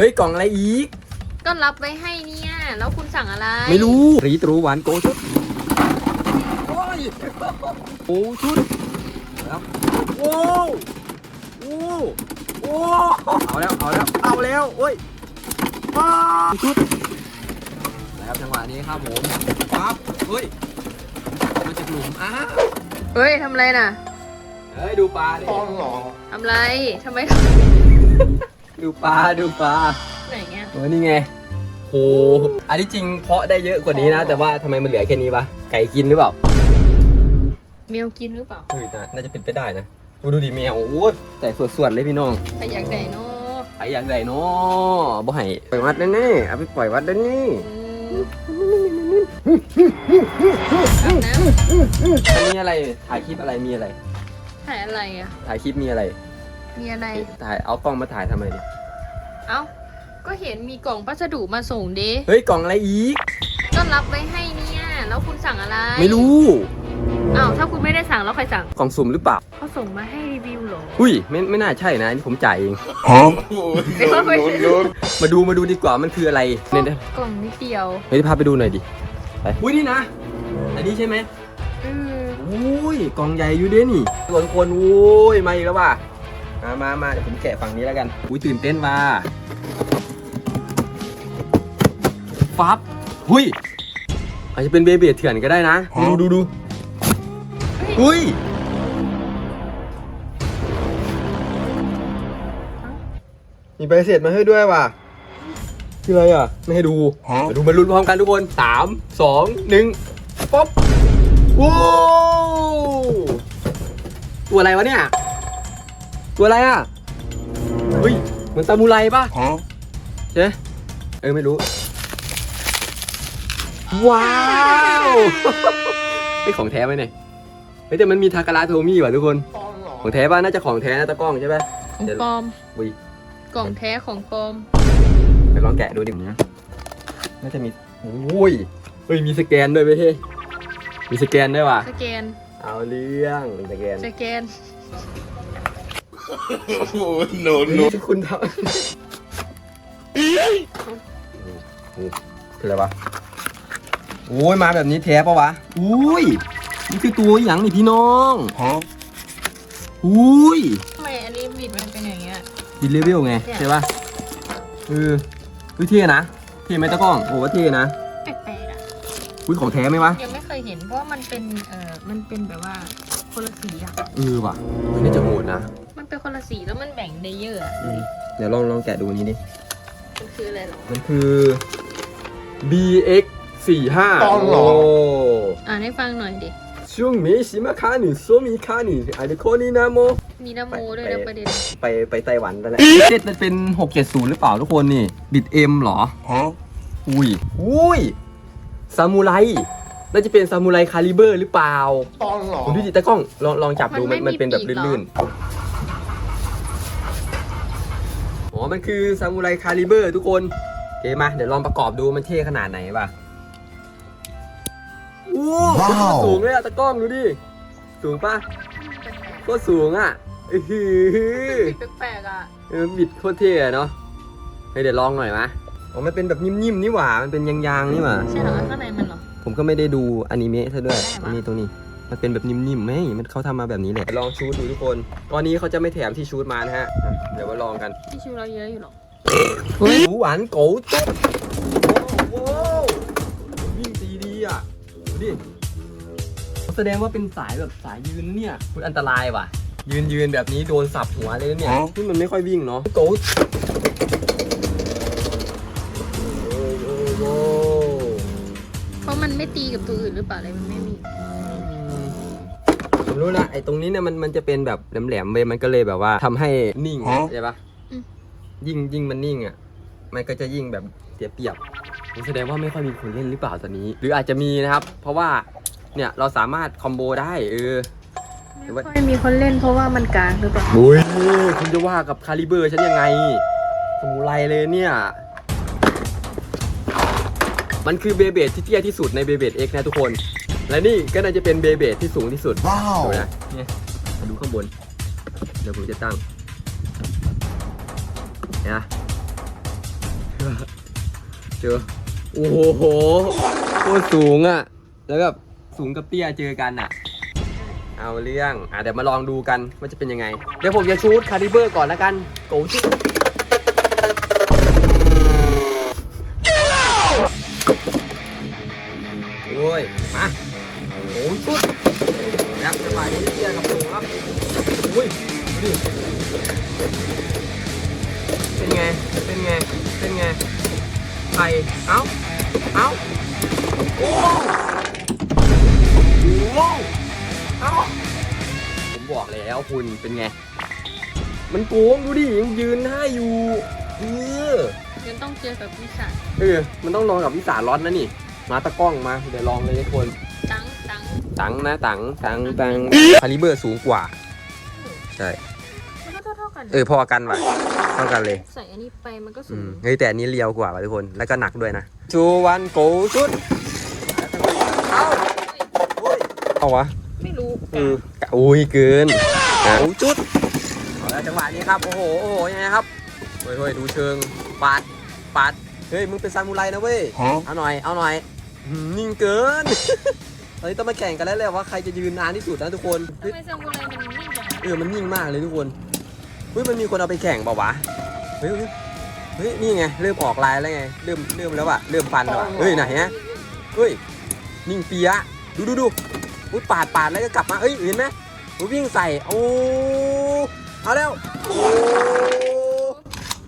เฮ้ยกล่องอะไรอีก ก็รับไว้ให้เนี่ย แล้วคุณสั่งอะไรไม่รู้รีตรูหวานโกชุดโอ้ยโอ้ชุดแล้วโอ้โอ้โอ้เอาแล้วเอาแล้วเอาแล้วโอ้ยป้าชุดแล้วจังหวะนี้ครับผมปั๊บเฮ้ยมาจากหลุมอ้าวเฮ้ยทำอะไรน่ะเฮ้ยดูปลาดิ ทำอะไรทำไม ดูปลาดูปลาไหนเงี้ยเออนี่ไงโหอันที่จริงเพาะได้เยอะกว่านี้นะ แต่ว่าทำไมมันเหลือแค่นี้วะไก่กินหรือเปล่าแมวกินหรือเปล่าเฮ้ยน่าน่าจะเป็นไปได้นะดูดูดิแมวโอ้ยแต่สวดๆเลยพี่น้องใครอยากได้เนาะใครอยากได้เนาะบ่ให้ปล่อยวัดแน่ๆเอาไปปล่อยวัดแน่อืมอาบน้ๆอันนี้อะไรถ่ายคลิปอะไรมีอะไรำถ่ายอะไรอะถ่ายคลิปมีอะไร มีอะไรถ่ายเอากล้องมาถ่ายทำไมเนี่ย เอ้า ก็เห็นมีกล่องพัสดุมาส่งเด้เฮ้ยกล่องอะไรอีก ก็รับไว้ให้เนี่ย แล้วคุณสั่งอะไรไม่รู้อ้าวถ้าคุณไม่ได้สั่งแล้วใครสั่งกล่องสุ่มหรือเปล่าเขาส่งมาให้รีวิวเหรออุ้ยไม่ไม่น่าใช่นะอันนี่ผมจ่ายเองไม่ว่าไม่ใช่มาดูมาดูดีกว่ามันคืออะไรเนี่ยกล่องนิดเดียวเฮ้ยพาไปดูหน่อยดิไปอุ้ยนี่นะอันนี้ใช่ไหมอืม อุ้ยกล่องใหญ่อยู่เด้นี่ส่วนคนโอ้ยมาอีกแล้วว่ะ มามามาเดี๋ยวผมแกะฝั่งนี้แล้วกัน อุ้ยตื่นเต้นมาฟับหุยอาจจะเป็นเบเบียเถื่อนก็ได้นะ ดูดูดูอุ้ยมีใบเสร็จมาให้ด้วยว่ะคืออะไรอะ ไม่ให้ดูมาดูมาลุ้นพร้อมกันทุกคนสามสองหนึ่งป๊อปว้าวตัวอะไรวะเนี่ย ตัวอะไรอะเฮ้ยเหมือนซามูไรป่ะใช่ไหมเออไม่รู้ ว้าวไอของแท้ไหมเนี่ยเฮ้ยแต่มันมีทาการาโทมี่ว่ะทุกคน ของแท้ป่ะน่าจะของแท้นะตะกล้องใช่ไหมของเดี๋ยวปลอมอุ้ยกล่องแท้ของปลอมไปลองแกะดูดินะน่าจะมีโอ้ยเฮ้ยมีสแกนด้วยไหมเฮ้ยมีสแกนด้วยว่ะสแกน เอาเรื่องสแกนสแกน no, นี่ที่คุณทำคืออะไรวะ โอ้ยมาแบบนี้แท้ปะวะ อุ้ย นี่คือตัวอย่างนี่พี่น้องอุ้ยทำไมอันนี้บิดมันเป็นอย่างเงี้ยดิเลเวลไงเนี่ยใช่ปะเออเท่นะเท่ไหมตะกล้อง โอ้ว่าเท่นะแปลกๆอะอุ้ยของแท้ไหมวะ ยังไม่เคยเห็นเพราะมันเป็น เออมันเป็นแบบว่าคนละสีอะ เออว่ะเฮ้ยน่าจะโหดนะ คนละสีแล้วมันแบ่งเลเยอร์อะเดี๋ยวลองลองแกะดูอันนี้ดิ มันคืออะไรหรอ มันคือ BX 45อ๋อเหรอ อ่านให้ฟังหน่อยดิ ช่วงนี้ชิมาคาหนึ่งโซมีคาหนึ่งไอเดโคนี่นะโม มีน้ำโมด้วยนะประเด็น ไปไปไต้หวันไปแล้วเจ็ดมันเป็น 670 หรือเปล่าทุกคนนี่ บิดเอ็มเหรอ อุ้ย อุ้ย ซามูไร น่าจะเป็นซามูไรคาลิเบอร์หรือเปล่าผมดูดิตะกล้องลองลองจับดูมันมันเป็นแบบลื่นๆ อ๋อ มันคือซามูไรคาลิเบอร์ทุกคนโอเคมา เดี๋ยวลองประกอบดูมันเท่ขนาดไหนป่ะโอ้ว้าว สูงเลยอะตะกล้องดูดิ สูงป่ะโคตรสูงอะอื้อหือบิดแปลกๆอะเออบิดโคตรเท่อะเนาะเฮ้ยเดี๋ยวลองหน่อยมะอ๋อมันเป็นแบบนิ่มๆนี่หว่า มันเป็นยางๆนี่หว่า ใช่เหรอข้างในมันเหรอ ผมก็ไม่ได้ดูอนิเมะซะด้วยได้ปะนี่ตรงนี้ มันเป็นแบบนิ่มๆไม่มันเขาทำมาแบบนี้แหละลองชูดดูทุกคน ตอนนี้เขาจะไม่แถมที่ชูดมานะฮะอะเดี๋ยวมาลองกันที่ชูเราเยอะอยู่หรอหมูหวานโกตุ๊กโอ้โหวิ่งตีดีอะดูดิแสดงว่าเป็นสายแบบสายยืนเนี่ยคุณอันตรายว่ะ ยืนยืนแบบนี้โดนสับหัวเลยนะเนี่ยอ๋อที่มันไม่ค่อยวิ่งเนาะโกตโอ้โหโอ้โหเพราะมันไม่ตีกับตัวอื่นหรือเปล่าอะไรมันไม่มีผม รู้นะไอ้ตรงนี้เนี่ยมันมันจะเป็นแบบแหลมๆเว้ยมันก็เลยแบบว่าทำให้นิ่งอ๋อใช่ปะยิ่งยิ่งมันนิ่งอะมันก็จะยิ่งแบบเสียเปรียบนี่แสดงว่าไม่ค่อยมีคนเล่นหรือเปล่าตอนนี้ หรืออาจจะมีนะครับ เพราะว่าเนี่ยเราสามารถคอมโบได้เออ ไม่ค่อยมีคนเล่นเพราะว่ามันกลางหรือเปล่าโอ้ยคุณจะว่ากับคาลิเบอร์ฉันยังไงสมุไรเลยเนี่ย มันคือเบเบดที่เตี้ยที่สุดในเบเบดเอ็กนะทุกคน และนี่ก็น่าจะเป็นเบเบดที่สูงที่สุด Wow. ดูนะเนี่ยมาดูข้างบน เดี๋ยวผมจะตั้งเห็นะเจอโอ้โหโคตรสูงอะ แล้วแบบสูงกับเตี้ยเจอกันอะ เอาเรื่อง อะเดี๋ยวมาลองดูกันว่าจะเป็นยังไง เดี๋ยวผมจะชูดคาลิเบอร์ก่อนแล้วกันโกชุดโอ้ย มา โกชุดนะครับจังหวะนี้เตี้ยกับสูงครับอุ้ยดูดิเป็นไง เป็นไง เป็นไงไปเอ้า เอ้า โอ้โหเอ้า ผมบอกแล้วคุณเป็นไง มันโกงดูดิยังยืนหน้าอยู่ เออยังต้องเจอกับวิสันเออ มันต้องลองกับวิสาร้อนนะนี่ มาตะกล้องมา เดี๋ยวลองเลยทุกคนตัง ตังตังนะตังตังตังคาลิเบอร์สูงกว่า ใช่ มันก็เท่าเท่าๆกันเออพอกันว่ะเท่ากันเลย ใส่อันนี้ไปมันก็สูอืงมเฮ้ยแต่อันนี้เรียวกว่าว่ะทุกคน แล้วก็หนักด้วยนะชูวันโกชุด เอ้าโอ้ยเอาวะ ไม่รู้เอออุ้ยเกินโอ้จุดเอาแล้วจังหวะนี้ครับ โอ้โห โอ้โห ยังไงครับ เฮ้ยเฮ้ยดูเชิง ปาด ปาด เฮ้ย มึงเป็นซามูไรนะเว้ย เอาหน่อย เอาหน่อยหืมนิ่งเกิน เฮ้ยต้องมาแข่งกันแล้วแหละว่าใครจะยืนนานที่สุดนะทุกคนทำเฮ้ยไมซามูไรมันนิ่งจังเออมันนิ่งมากเลยทุกคนเฮ้ยมันมีคนเอาไปแข่งเปล่าวะเฮ้ยเฮ้ยเฮ้ยนี่ไงเริ่มออกลายแล้วไงเริ่มเริ่มแล้วอะเริ่มฟันแล้วอะเฮ้ยไหนฮะเฮ้ยนิ่งเปียะดูดูดูอุ้ยปาดปาดแล้วก็กลับมาเอ้ยเห็นไหมมันวิ่งใส่โอ้เอาแล้วโอ้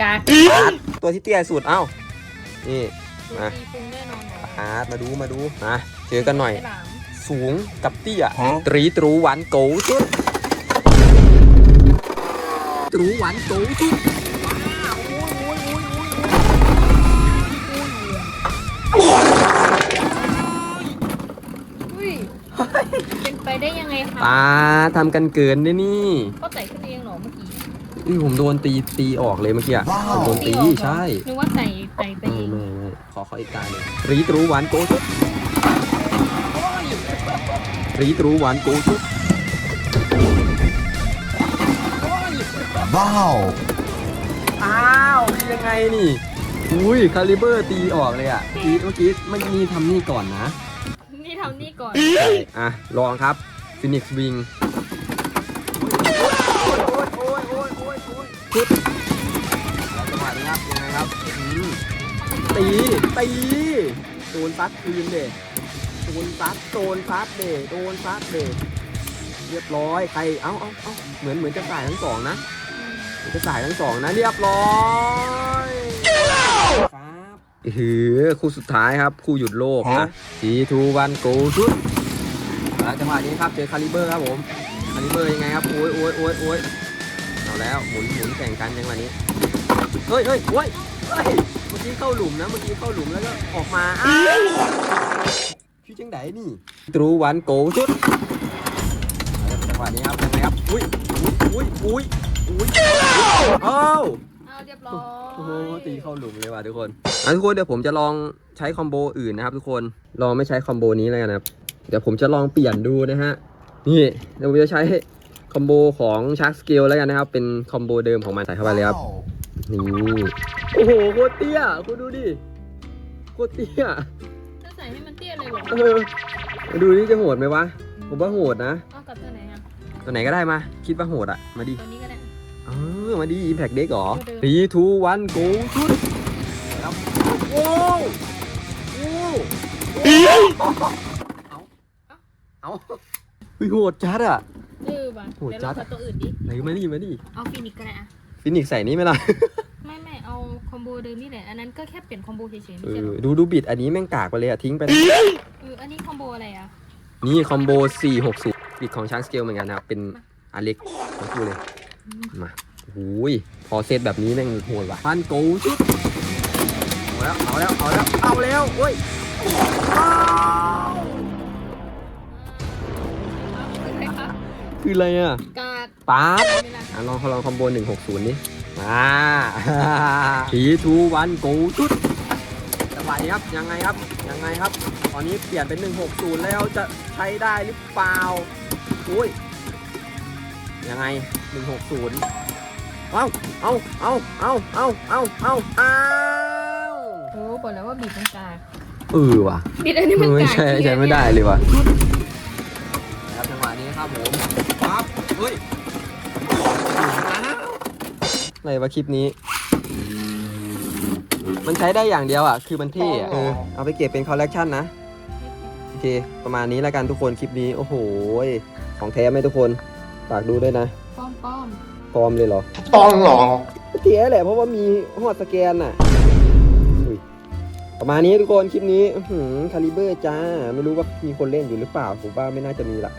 กาปาดตัวที่เตี้ยสุดเอ้านี่ดูมาตีพุงแน่นอนเลยปาดมาดูมาดูมาเจอกันหน่อยไหลาม สูงกับเตี้ยตรีตรูหวานโกสุดตรูหวานโกสุดอุ้ยเป็นไปได้ยังไงคะปาทำกันเกินด้วยนี่ก็ใส่ขึ้นเองเหรอเมื่อกี้อุ้ยผมโดนตีตีออกเลยเมื่อกี้อะผมโดนตีออกเหรอใช่นึกว่าใส่ใส่ไปไม่เองไม่ไม่ขอขออีกตาหนึ่งรีตรูหวานโกชุด รีตรูหวานโกชุดว้าว อ้าวยังไงนี่ อุ้ยคาลิเบอร์ตีออกเลยอะตีเมื่อกี้ไม่มีทำนี่ก่อนนะ นี่ทำนี่ก่อนใช่อะ ลองครับฟินิกซ์วิงชุดแล้วจังหวะนี้ครับยังไงครับอืมตี ตีโดนซัดคืนเด็โด นซัดโดนซัดเดโดนซัดเดเรียบร้อยใครเอ้าเอ้าเอ้าเหมือนเหมือนจะสายทั้งสองนะเหมือนจะสายทั้งสองนะ เรียบร้อยครับเฮือคู่สุดท้ายครับคู่หยุดโลกนะสีทูวันโกชุดแล้วจังหวะนี้ครับเจอคาลิเบอร์ครับผมคาลิเบอร์ยังไงครับโอ้ยโอ้ยโอ้ยโอ้ยเอาแล้วหมุนหมุนแข่งกันจังหวะนี้เฮ้ยเฮ้ยโอ้ยเฮ้ยเมื่อกี้เข้าหลุมนะเมื่อกี้เข้าหลุมแล้วก็ออกมาอ้าว ไดนี่ตรูวันโกชุดแล้วจังหวะนี้ครับยังไงครับอุ้ยอุ้ยอุ้ยอุ้ยอ้าวเอาเรียบร้อยโอ้โหตีเข้าหลุมเลยว่ะทุกคนอะทุกคนเดี๋ยวผมจะลองใช้คอมโบอื่นนะครับ ทุกคนลองไม่ใช้คอมโบนี้แล้วกันนะครับเดี๋ยวผมจะลองเปลี่ยนดูนะฮะนี่เดี๋ยวผมจะใช้คอมโบของชาร์ k สเกลแล้วกันนะครับเป็นคอมโบเดิมของมันใส่เข้าไปเลยครับนี่โอ้โหโคตรเตี้ยคุณดูดิโคตรเตี้ย จะใส่ให้มันเตี้ยเลยเหรอเออมาดูนี่จะโหดไหมวะ ผมว่าโหดนะ เอากับตัวไหนอะตัวไหนก็ได้มา คิดว่าโหดอะ มาดิ ตัวนี้ก็ได้เออ มาดี Impact Deck เหรอเออตีทูวันโกชุดแล้วโอ้โอ้เอาเอาเฮ้ยโหดจัดอะเออว่ะโหดเดี๋ยวจัเราดกับตัวอื่นดิ ไหนมาดิมาดิเอาฟินิกก็ได้อะฟินิกซ์ใส่นี่ไหมล่ะ ไม่ไม่เอาคอมโบเดิมนี่แหละ อันนั้นก็แค่เปลี่ยนคอมโบเฉยๆเอไม่ใช่หรออดูดูบิดอันนี้แม่งกากไปเลยอะทิ้งไปนะ เอออันนี้คอมโบอะไรอะ นี่คอมโบ 460 บิดของช้างสเกลเหมือนกันนะครับ เป็นอันเล็กทั้งคู่เลย มาโอ้ยพอเซตแบบนี้แม่งโหดว่ะพันโกชุดเอาแล้ว เอาแล้ว เอาแล้ว เอาแล้วเฮ้ยว้าวอะไรคะคืออะไรอะกากป๊าบเวลาอะลองลองคอมโบ 160นี่ มาสีทูวันโกชุดจังหวะนี้ครับยังไงครับยังไงครับ ตอนนี้เปลี่ยนเป็น 160 แล้วจะใช้ได้หรือเปล่าอุ้ยยังไง 160 เอาเอาเอาเอาเอาเอาเอาเอาอ้ารู้ก่อนแล้วว่าบีบมันกากเออว่ะบีบอันนี้มันไม่กากใช่จริงๆใช้ไม่เนี่ยได้เลยว่ะครับจังหวะนี้ครับผมปั๊บเฮ้ย อะไรวะคลิปนี้ มันใช้ได้อย่างเดียวอะ คือมันเท่อะเออเอาไปเก็บเป็นคอลเลกชันนะ โอเค ประมาณนี้แล้วกันทุกคนคลิปนี้ โอ้โหยของแท้ไหมทุกคน ฝากดูด้วยนะป้อมป้อมปลอมเลยเหรอตอนหรอเทียแหละเพราะว่ามีหอดสแกนน่ะอุ้ยประมาณนี้ทุกคนคลิปนี้คาลิเบอร์จ้า ไม่รู้ว่ามีคนเล่นอยู่หรือเปล่าผมว่าไม่น่าจะมีละ